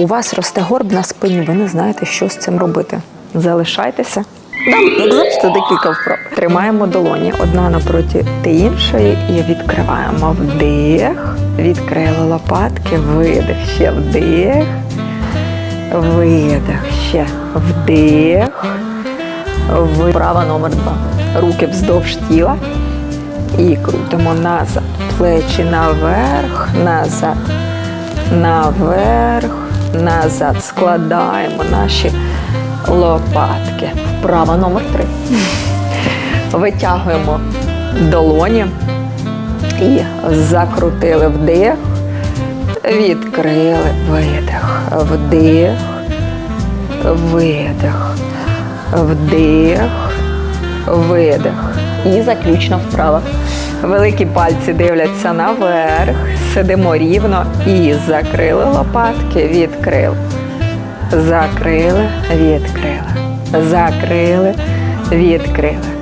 у вас росте горб на спині, ви не знаєте, що з цим робити. Залишайтеся. Нам, як завжди, декілька вправ. Тримаємо долоні одна напроти ти іншої і відкриваємо вдих, відкрили лопатки, видих, ще вдих, видих, ще вдих, Вправа номер два. Руки вздовж тіла і крутимо назад. Плечі наверх, назад, наверх, назад. Складаємо наші лопатки. Вправа номер три. Витягуємо долоні і закрутили вдих, відкрили видих, вдих, видих, вдих, видих. І заключно вправа. Великі пальці дивляться наверх, сидимо рівно і закрили лопатки, відкрили. Закрили, відкрили. Закрили, відкрили.